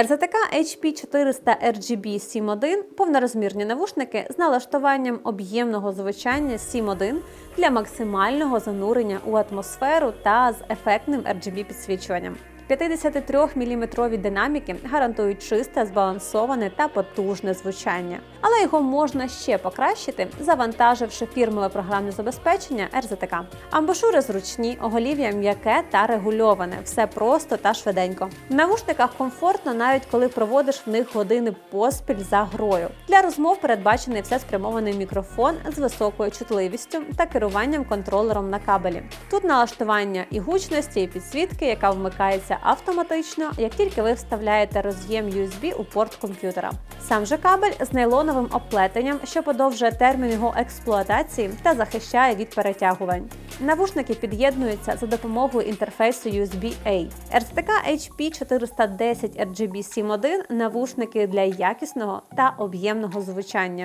RZTK HP400 RGB SIM1 – повнорозмірні навушники з налаштуванням об'ємного звучання SIM1 для максимального занурення у атмосферу та з ефектним RGB підсвічуванням. 53-мм динаміки гарантують чисте, збалансоване та потужне звучання, але його можна ще покращити, завантаживши фірмове програмне забезпечення RZTK. Амбушури зручні, оголів'я м'яке та регульоване, все просто та швиденько. В навушниках комфортно, навіть коли проводиш в них години поспіль за грою. Для розмов передбачений всеспрямований мікрофон з високою чутливістю та керуванням контролером на кабелі. Тут налаштування і гучності, і підсвітки, яка вмикається автоматично, як тільки ви вставляєте роз'єм USB у порт комп'ютера. Сам же кабель з нейлоновим оплетенням, що подовжує термін його експлуатації та захищає від перетягувань. Навушники під'єднуються за допомогою інтерфейсу USB-A. RTK HP410 RGB SIM1 – навушники для якісного та об'ємного звучання.